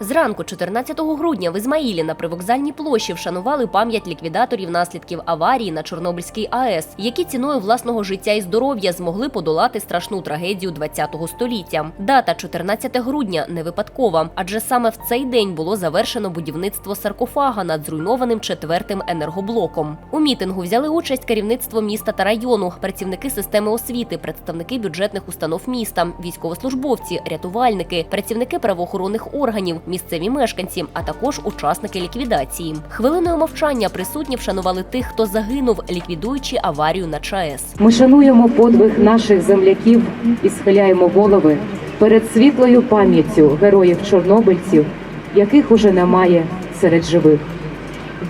Зранку 14 грудня в Ізмаїлі на привокзальній площі вшанували пам'ять ліквідаторів наслідків аварії на Чорнобильській АЕС, які ціною власного життя і здоров'я змогли подолати страшну трагедію ХХ століття. Дата 14 грудня не випадкова, адже саме в цей день було завершено будівництво саркофага над зруйнованим четвертим енергоблоком. У мітингу взяли участь керівництво міста та району, працівники системи освіти, представники бюджетних установ міста, військовослужбовці, рятувальники, працівники правоохоронних органів, місцеві мешканці, а також учасники ліквідації. Хвилиною мовчання присутні вшанували тих, хто загинув, ліквідуючи аварію на ЧАЕС. Ми шануємо подвиг наших земляків і схиляємо голови перед світлою пам'яттю героїв-чорнобильців, яких уже немає серед живих.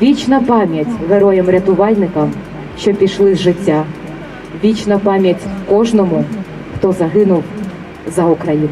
Вічна пам'ять героям-рятувальникам, що пішли з життя. Вічна пам'ять кожному, хто загинув за Україну.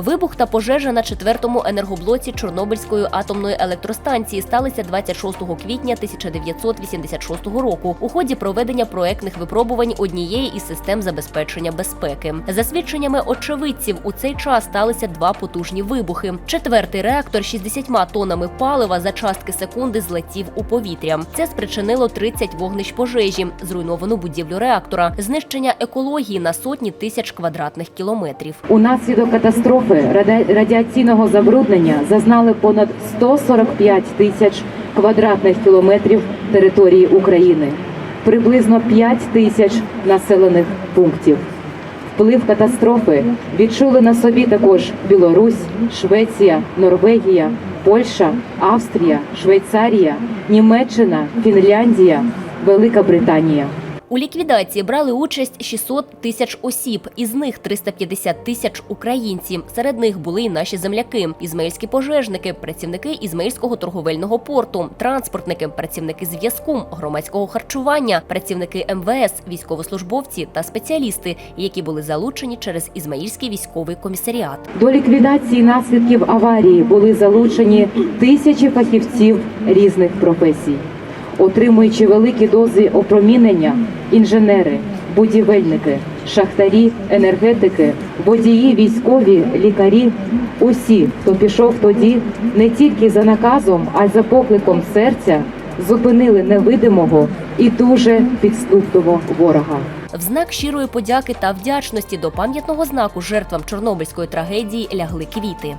Вибух та пожежа на четвертому енергоблоці Чорнобильської атомної електростанції сталися 26 квітня 1986 року у ході проведення проектних випробувань однієї із систем забезпечення безпеки. За свідченнями очевидців, у цей час сталися два потужні вибухи. Четвертий реактор 60 тоннами палива за частки секунди злетів у повітря. Це спричинило 30 вогнищ пожежі, зруйновану будівлю реактора, знищення екології на сотні тисяч квадратних кілометрів. Унаслідок катастрофи ради- радіаційного забруднення зазнали понад 145 тисяч квадратних кілометрів території України, приблизно 5 тисяч населених пунктів. Вплив катастрофи відчули на собі також Білорусь, Швеція, Норвегія, Польща, Австрія, Швейцарія, Німеччина, Фінляндія, Велика Британія. У ліквідації брали участь 600 тисяч осіб, із них 350 тисяч українці. Серед них були і наші земляки: ізмаїльські пожежники, працівники ізмаїльського торговельного порту, транспортники, працівники зв'язку, громадського харчування, працівники МВС, військовослужбовці та спеціалісти, які були залучені через Ізмаїльський військовий комісаріат. До ліквідації наслідків аварії були залучені тисячі фахівців різних професій, отримуючи великі дози опромінення, інженери, будівельники, шахтарі, енергетики, водії, військові, лікарі. Усі, хто пішов тоді не тільки за наказом, а й за покликом серця, зупинили невидимого і дуже підступного ворога. В знак щирої подяки та вдячності до пам'ятного знаку жертвам Чорнобильської трагедії лягли квіти.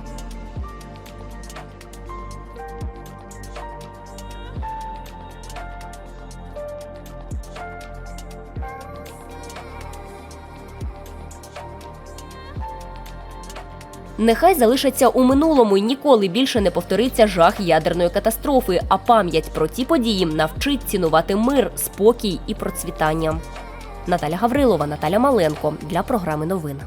Нехай залишаться у минулому і ніколи більше не повториться жах ядерної катастрофи, а пам'ять про ті події навчить цінувати мир, спокій і процвітання. Наталя Гаврилова, Наталя Маленко для програми новин.